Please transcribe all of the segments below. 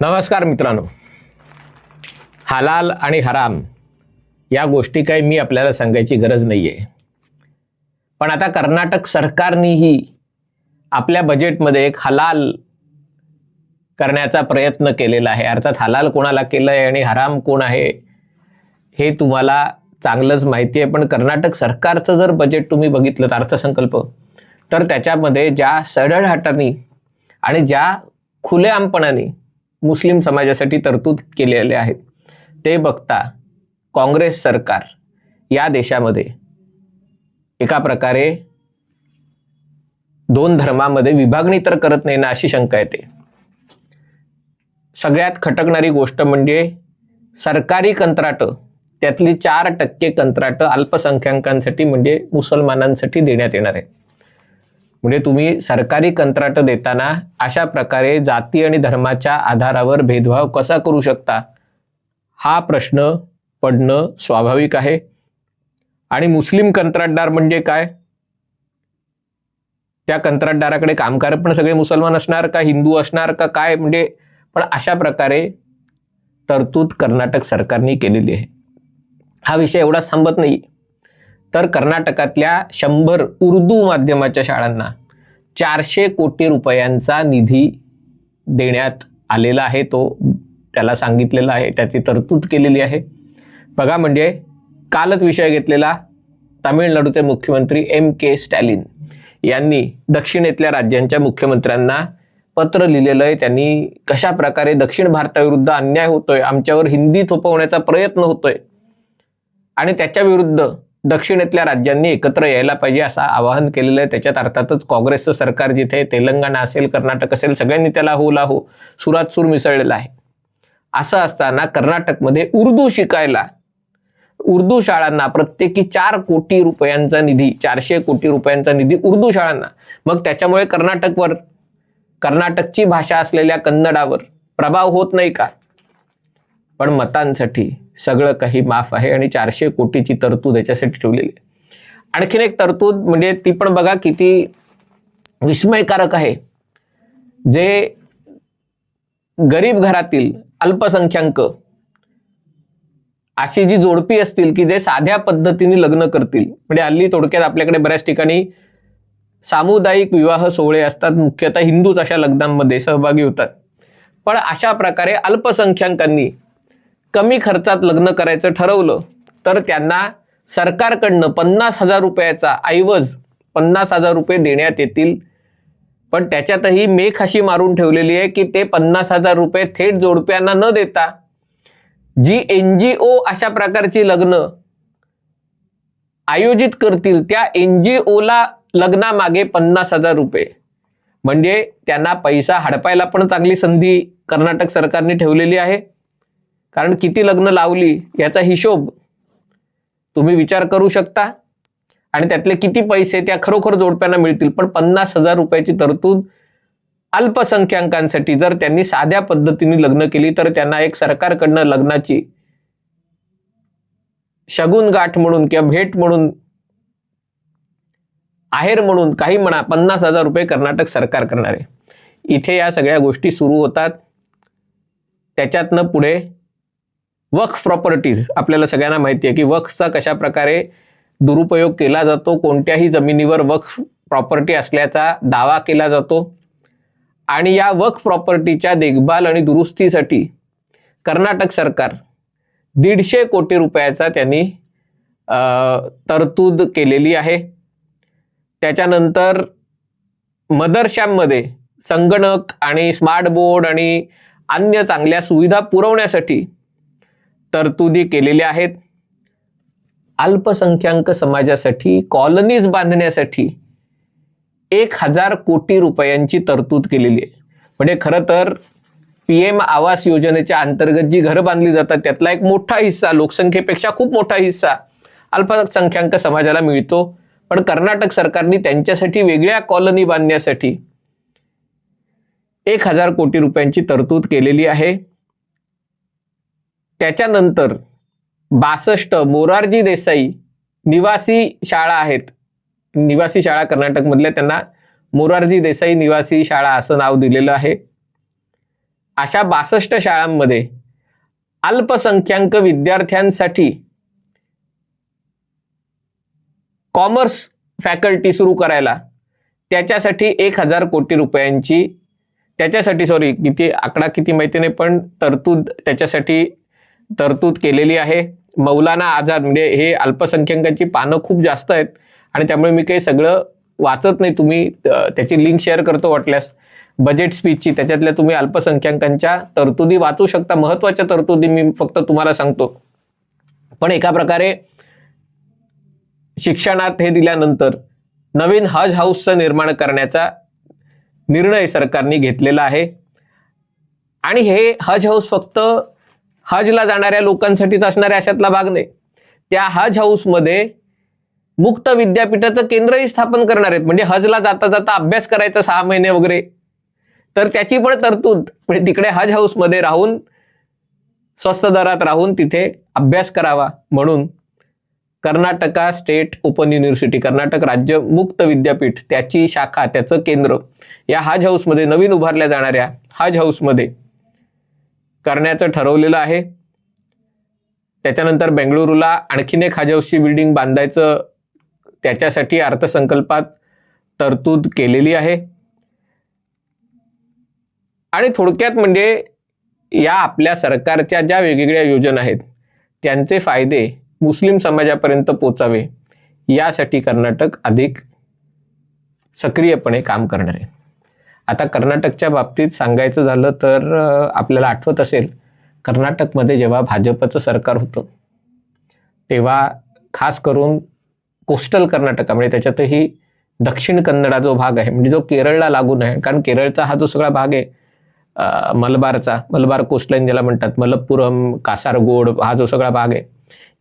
नमस्कार मित्रांनो. हलाल आणि हराम या गोष्टी काही मी आपल्याला सांगायची गरज नाही आहे पण आता कर्नाटक सरकारनेही आपल्या बजेटमध्ये एक हलाल करण्याचा प्रयत्न केलेला आहे. अर्थात हलाल कोणाला केलं आहे आणि हराम कोण आहे हे तुम्हाला चांगलंच माहिती आहे पण कर्नाटक सरकारचं जर बजेट तुम्ही बघितलं अर्थसंकल्प तर त्याच्यामध्ये ज्या सढळ हातांनी आणि ज्या खुलेआमपणाने मुस्लिम समाजासाठी तरतूद केलेले आहेत ते बघता काँग्रेस सरकार या देशामध्ये एका प्रकारे दोन धर्मामध्ये विभागणी तर करत नाही ना अशी शंका येते. सगळ्यात खटकणारी गोष्ट म्हणजे सरकारी कंत्राटं त्यातली चार टक्के कंत्राटं अल्पसंख्याकांसाठी म्हणजे मुसलमानांसाठी देण्यात येणार आहे म्हणजे तुम्ही सरकारी कंत्राटं देताना अशा प्रकारे जाती आणि धर्माच्या आधारावर भेदभाव कसा करू शकता? हा प्रश्न पडणं स्वाभाविक आहे. आणि मुस्लिम कंत्राटदार म्हणजे काय? त्या कंत्राटदाराकडे कामगार पण सगळे मुसलमान असणार का हिंदू असणार का काय? म्हणजे पण अशा प्रकारे तरतूद कर्नाटक सरकारने केलेली आहे. हा विषय एवढाच थांबत नाही. तर कर्नाटकातल्या शंभर उर्दू माध्यमाच्या शाळांना चारशे कोटी रुपयांचा निधी देण्यात आलेला आहे तो त्याला सांगितलेला आहे त्याची तरतूद केलेली आहे. बघा म्हणजे कालच विषय घेतलेला तामिळनाडूचे मुख्यमंत्री एम के स्टॅलिन यांनी दक्षिणेतल्या राज्यांच्या मुख्यमंत्र्यांना पत्र लिहिलेलं आहे. त्यांनी कशा प्रकारे दक्षिण भारताविरुद्ध अन्याय होतोय आमच्यावर हिंदी थोपवण्याचा प्रयत्न होतोय आणि त्याच्या विरुद्ध दक्षिणेतल्या राज्यांनी एकत्र यायला पाहिजे असं आवाहन केलेलं आहे. त्याच्यात अर्थातच काँग्रेसचं सरकार जिथे तेलंगणा असेल कर्नाटक असेल सगळ्यांनी त्याला हो ला हो सुरात सूर मिसळलेला आहे. असं असताना कर्नाटकमध्ये उर्दू शिकायला उर्दू शाळांना प्रत्येकी चार कोटी रुपयांचा निधी चारशे कोटी रुपयांचा निधी उर्दू शाळांना. मग त्याच्यामुळे कर्नाटकवर कर्नाटकची भाषा असलेल्या कन्नडावर प्रभाव होत नाही का? पण मतांसाठी सगळं काही माफ आहे आणि चारशे कोटीची तरतूद याच्यासाठी ठेवलेली आहे. आणखीन एक तरतूद म्हणजे ती पण बघा किती विस्मयकारक आहे. जे गरीब घरातील अल्पसंख्याक अशी जी जोडपी असतील की जे साध्या पद्धतीने लग्न करतील म्हणजे हल्ली थोडक्यात आपल्याकडे बऱ्याच ठिकाणी सामुदायिक विवाह सोहळे असतात मुख्यतः हिंदूच अशा लग्नांमध्ये सहभागी होतात. पण अशा प्रकारे अल्पसंख्याकांनी कमी खर्चात लग्न करायचं ठरवलं तर त्यांना सरकारकडनं पन्नास हजार रुपयाचा ऐवज पन्नास हजार रुपये देण्यात येतील. पण त्याच्यातही मेख अशी मारून ठेवलेली आहे की ते पन्नास हजार रुपये थेट जोडप्यांना न देता जी एन जी ओ अशा प्रकारची लग्न आयोजित करतील त्या एन जी ओला लग्नामागे पन्नास हजार रुपये. म्हणजे त्यांना पैसा हडपायला पण चांगली संधी कर्नाटक सरकारने ठेवलेली आहे. कारण किती लग्न लावली याचा हिशोब तुम्ही विचार करू शकता. आणि त्यातले किती पैसे त्या खरोखर जोडप्यांना मिळतील पण पन्नास हजार रुपयाची तरतूद अल्पसंख्याकांसाठी जर त्यांनी साध्या पद्धतीने लग्न केली तर त्यांना एक सरकारकडनं लग्नाची शगुन गाठ म्हणून किंवा भेट म्हणून आहेर म्हणून काही म्हणा पन्नास हजार रुपये कर्नाटक सरकार करणार आहे. इथे या सगळ्या गोष्टी सुरू होतात. त्याच्यातनं पुढे वक्फ प्रॉपर्टीज आपल्याला सगळ्यांना माहिती आहे की वक्फचा कशा प्रकारे दुरुपयोग केला जातो कोणत्याही जमिनीवर वक्फ प्रॉपर्टी असल्याचा दावा केला जातो. आणि या वक्फ प्रॉपर्टीच्या देखभाल आणि दुरुस्तीसाठी कर्नाटक सरकार दीडशे कोटी रुपयाचा त्यांनी तरतूद केलेली आहे. त्याच्यानंतर मदरशांमध्ये संगणक आणि स्मार्ट बोर्ड आणि अन्य चांगल्या सुविधा पुरवण्यासाठी तरतुदी केलेल्या आहेत. अल्पसंख्याक समाजासाठी कॉलनीज बांधण्यासाठी एक हजार कोटी रुपयांची तरतूद केलेली आहे. म्हणजे खरं तर पी एम आवास योजनेच्या अंतर्गत जी घरं बांधली जातात त्यातला एक मोठा हिस्सा लोकसंख्येपेक्षा खूप मोठा हिस्सा अल्पसंख्याक समाजाला मिळतो. पण कर्नाटक सरकारने त्यांच्यासाठी वेगळ्या कॉलनी बांधण्यासाठी एक हजार कोटी रुपयांची तरतूद केलेली आहे. त्याच्यानंतर बासष्ट मोरारजी देसाई निवासी शाळा आहेत. निवासी शाळा कर्नाटकमधल्या त्यांना मोरारजी देसाई निवासी शाळा असं नाव दिलेलं आहे. अशा बासष्ट शाळांमध्ये अल्पसंख्याक विद्यार्थ्यांसाठी कॉमर्स फॅकल्टी सुरू करायला त्याच्यासाठी एक हजार कोटी रुपयांची त्याच्यासाठी सॉरी किती आकडा किती माहिती नाही पण तरतूद त्याच्यासाठी तरतूद केलेली आहे. मौलाना आझाद म्हणजे हे अल्पसंख्याकांची पानं खूप जास्त आहेत. आणि त्यामुळे मी काही सगळं वाचत नाही. तुम्ही त्याची लिंक शेअर करतो वाटल्यास. बजेट स्पीचची त्याच्यातल्या तुम्ही अल्पसंख्याकांच्या तरतुदी वाचू शकता. महत्त्वाच्या तरतुदी मी फक्त तुम्हाला सांगतो. पण एका प्रकारे शिक्षणात हे दिल्यानंतर नवीन हज हाऊसचं निर्माण करण्याचा निर्णय सरकारने घेतलेला आहे. आणि हे हज हाऊस फक्त हजला जाणाऱ्या लोकांसाठीच असणाऱ्या अशातला भाग नाही. त्या हज हाऊसमध्ये मुक्त विद्यापीठाचं केंद्रही स्थापन करणार आहेत. म्हणजे हजला जाता जाता अभ्यास करायचा सहा महिने वगैरे. तर त्याची पण तरतूद म्हणजे तिकडे हज हाऊसमध्ये राहून स्वस्त दरात राहून तिथे अभ्यास करावा म्हणून Karnataka state open university Karnataka राज्य मुक्त विद्यापीठ त्याची शाखा त्याचं केंद्र या हज हाऊसमध्ये नवीन उभारल्या जाणाऱ्या हज हाऊसमध्ये करण्याचं ठरवलेलं आहे. त्याच्यानंतर बेंगळुरूला आणखीन एक हाजवशी बिल्डिंग बांधायचं त्याच्यासाठी अर्थसंकल्पात तरतूद केलेली आहे. आणि थोडक्यात म्हणजे या आपल्या सरकारच्या ज्या वेगवेगळ्या योजना आहेत त्यांचे फायदे मुस्लिम समाजापर्यंत पोचावे यासाठी कर्नाटक अधिक सक्रियपणे काम करणार आहे. आता कर्नाटकच्या बाबतीत सांगायचं झालं तर आपल्याला आठवत असेल कर्नाटकमध्ये जेव्हा भाजपचं सरकार होतं तेव्हा खास करून कोस्टल कर्नाटक म्हणजे त्याच्यातही दक्षिण कन्नडा जो भाग आहे म्हणजे जो केरळला लागून आहे कारण केरळचा हा जो सगळा भाग आहे मलबारचा मलबार कोस्टलाईन ज्याला म्हणतात मलप्पुरम कासारगोड हा जो सगळा भाग आहे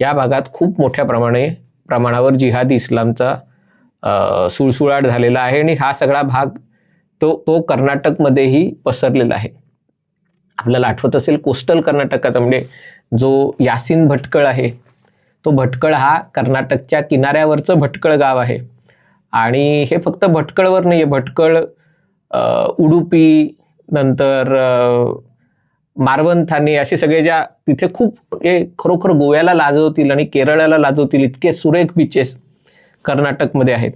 या भागात खूप मोठ्या प्रमाणे प्रमाणावर जिहादी इस्लामचा सुळसुळाट झालेला आहे आणि हा सगळा भाग तो तो कर्नाटकमध्येही पसरलेला आहे. आपल्याला आठवत असेल कोस्टल कर्नाटकाचा म्हणजे जो यासिन भटकळ आहे तो भटकळ हा कर्नाटकच्या किनाऱ्यावरचं भटकळ गाव आहे. आणि हे फक्त भटकळवर नाही आहे भटकळ उडुपी नंतर अ, मारवंथाने असे सगळे ज्या तिथे खूप हे खरोखर गोव्याला लाजवतील आणि केरळाला लाजवतील इतके सुरेख बीचेस कर्नाटकमध्ये आहेत.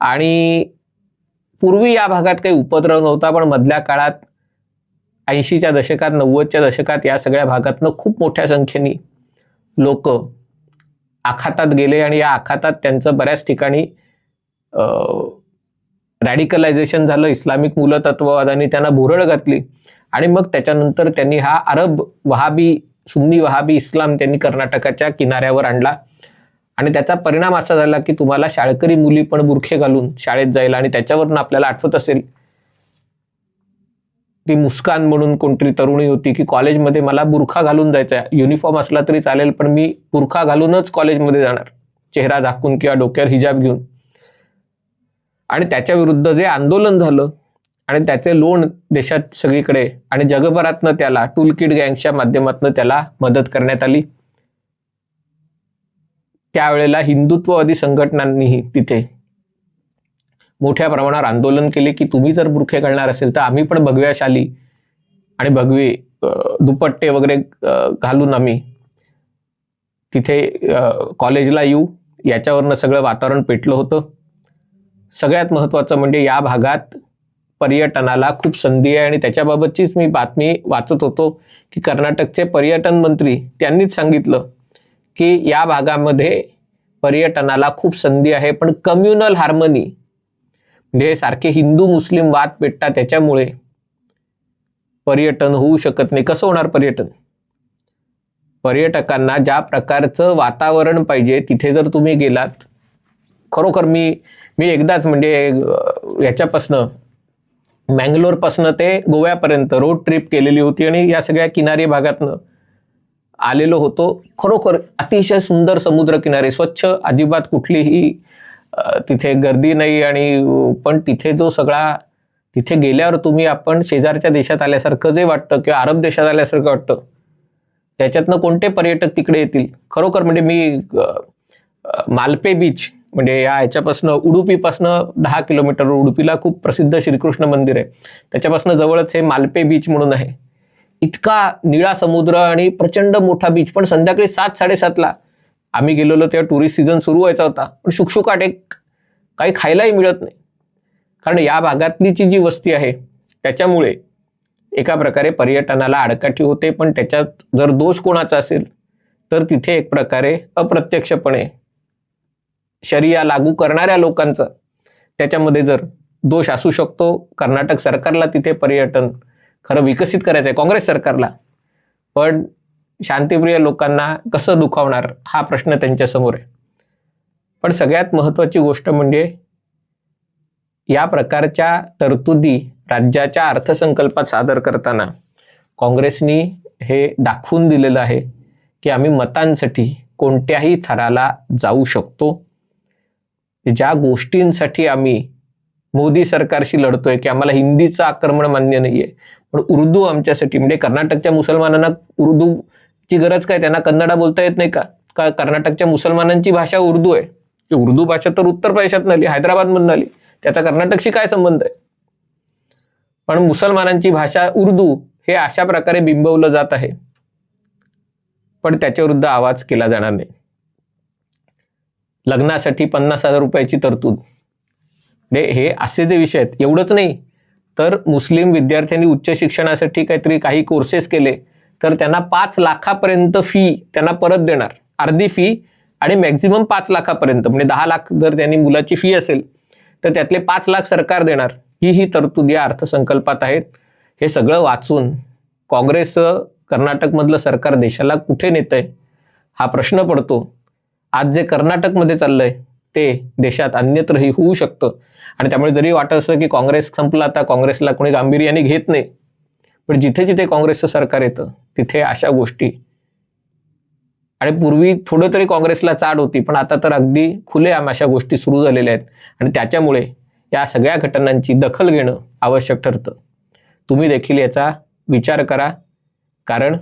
आणि पूर्वी या भागात काही उपद्रव नव्हता पण मधल्या काळात ऐंशीच्या दशकात नव्वदच्या दशकात या सगळ्या भागातनं खूप मोठ्या संख्येने लोक आखातात गेले आणि या आखातात त्यांचं बऱ्याच ठिकाणी रॅडिकलायझेशन झालं इस्लामिक मूलतत्ववादांनी त्यांना भुरळ घातली. आणि मग त्याच्यानंतर त्यांनी हा अरब वहाबी सुन्नी वहाबी इस्लाम त्यांनी कर्नाटकाच्या किनाऱ्यावर आणला. आणि त्याचा परिणाम असा झाला की तुम्हाला शाळकरी मुली पण बुरखे घालून शाळेत जायला आणि त्याच्यावरनं आपल्याला आठवत असेल. ती मुस्कान म्हणून कोणतरी तरुणी होती की कॉलेजमध्ये मला बुरखा घालून जायचा युनिफॉर्म असला तरी चालेल पण मी बुरखा घालूनच कॉलेजमध्ये जाणार. चेहरा झाकून किंवा डोक्यावर हिजाब घेऊन. आणि त्याच्या विरुद्ध जे आंदोलन झालं आणि त्याचे लोण देशात सगळीकडे आणि जगभरातनं त्याला टूल किट गँगच्या माध्यमातून त्याला मदत करण्यात आली. त्यावेळेला हिंदुत्ववादी संघटनांनीही तिथे मोठ्या प्रमाणावर आंदोलन केले की तुम्ही जर बुरखे घालणार असेल तर आम्ही पण भगव्या शाली आणि भगवे दुपट्टे वगैरे घालून आम्ही तिथे कॉलेजला येऊ. याच्यावरनं सगळं वातावरण पेटलं होतं. सगळ्यात महत्त्वाचं म्हणजे या भागात पर्यटनाला खूप संधी आहे आणि त्याच्याबाबतचीच मी बातमी वाचत होतो की कर्नाटकचे पर्यटन मंत्री त्यांनीच सांगितलं की या भागामध्ये पर्यटनाला खूप संधी आहे पण कम्युनल हार्मनी म्हणजे सारखे हिंदू मुस्लिम वाद पेटतात त्याच्यामुळे पर्यटन होऊ शकत नाही. कसं होणार पर्यटन? पर्यटकांना ज्या प्रकारचं वातावरण पाहिजे तिथे जर तुम्ही गेलात खरोखर मी मी एकदाच म्हणजे याच्यापासनं मँगलोरपासनं ते गोव्यापर्यंत रोड ट्रिप केलेली होती आणि या सगळ्या किनारी भागातनं आलेलो होतो. खरोखर अतिशय सुंदर समुद्रकिनारे स्वच्छ अजिबात कुठलीही तिथे गर्दी नाही आणि पण तिथे जो सगळा तिथे गेल्यावर तुम्ही आपण शेजारच्या देशात आल्यासारखं जे वाटतं किंवा अरब देशात आल्यासारखं वाटतं त्याच्यातनं कोणते पर्यटक तिकडे येतील? खरोखर म्हणजे मी मालपे बीच म्हणजे या ह्याच्यापासनं उडुपीपासनं दहा किलोमीटर उडुपीला खूप प्रसिद्ध श्रीकृष्ण मंदिर आहे. त्याच्यापासून जवळच हे मालपे बीच म्हणून आहे. इतका निळा समुद्र आणि प्रचंड मोठा बीच पण संध्याकाळी सात साडेसातला आम्ही गेलेलो तेव्हा टुरिस्ट सीझन सुरू व्हायचा होता. पण शुकशुकाट एक काही खायलाही मिळत नाही. कारण या भागातलीची जी वस्ती आहे त्याच्यामुळे एका प्रकारे पर्यटनाला आडकाठी होते. पण त्याच्यात जर दोष कोणाचा असेल तर तिथे एक प्रकारे अप्रत्यक्षपणे शरिया लागू करणाऱ्या लोकांचा त्याच्यामध्ये जर दोष असू शकतो कर्नाटक सरकारला तिथे पर्यटन खरं विकसित करायचं आहे काँग्रेस सरकारला. पण शांतिप्रिय लोकांना कसं दुखावणार हा प्रश्न त्यांच्यासमोर आहे. पण सगळ्यात महत्त्वाची गोष्ट म्हणजे या प्रकारच्या तरतुदी राज्याच्या अर्थसंकल्पात सादर करताना काँग्रेसनी हे दाखवून दिलेलं आहे की आम्ही मतांसाठी कोणत्याही थराला जाऊ शकतो. ज्या गोष्टींसाठी आम्ही मोदी सरकारशी लढतोय की आम्हाला हिंदीचं आक्रमण मान्य नाहीये पण उर्दू आमच्यासाठी म्हणजे कर्नाटकच्या मुसलमानांना उर्दूची गरज काय? त्यांना कन्नडा बोलता येत नाही का? का कर्नाटकच्या मुसलमानांची भाषा उर्दू आहे? उर्दू भाषा तर उत्तर प्रदेशात आली हैदराबादमधून आली. त्याचा कर्नाटकशी काय संबंध आहे? पण मुसलमानांची भाषा उर्दू हे अशा प्रकारे बिंबवलं जात आहे. पण त्याच्याविरुद्ध आवाज केला जाणार नाही. लग्नासाठी पन्नास हजार रुपयाची तरतूद. हे असे जे विषय आहेत एवढंच नाही. तर मुस्लिम विद्यार्थ्यांनी उच्च शिक्षणासाठी काहीतरी काही कोर्सेस केले तर त्यांना पाच लाखापर्यंत फी त्यांना परत देणार. अर्धी फी आणि मॅक्झिमम पाच लाखापर्यंत म्हणजे दहा लाख जर त्यांनी मुलाची फी असेल तर त्यातले पाच लाख सरकार देणार. ही ही तरतूद या अर्थसंकल्पात आहेत. हे सगळं वाचून काँग्रेस कर्नाटकमधलं सरकार देशाला कुठे नेत आहे हा प्रश्न पडतो. आज जे कर्नाटकमध्ये चाललं आहे ते देशात अन्यत्रही होऊ शकतं. आणि त्यामुळे जरी वाटत असतं की काँग्रेस संपला आता काँग्रेसला कोणी गांभीर्याने घेत नाही. पण जिथे जिथे काँग्रेसचं सरकार येतं तिथे अशा गोष्टी. आणि पूर्वी थोडं तरी काँग्रेसला चाड होती पण आता तर अगदी खुलेआम अशा गोष्टी सुरू झालेल्या आहेत. आणि त्याच्यामुळे या सगळ्या घटनांची दखल घेणं आवश्यक ठरतं. तुम्ही देखील याचा विचार करा कारण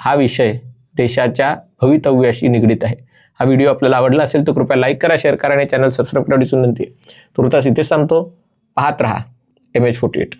हा विषय देशाच्या भवितव्याशी निगडीत आहे. हा व्हिडिओ आपल्याला आवडला असेल तर कृपया लाईक करा शेअर करा आणि चॅनल सबस्क्राईब करण्याची विनंती आहे. तुर्तास इथेच थांबतो. पाहत राहा. M H forty eight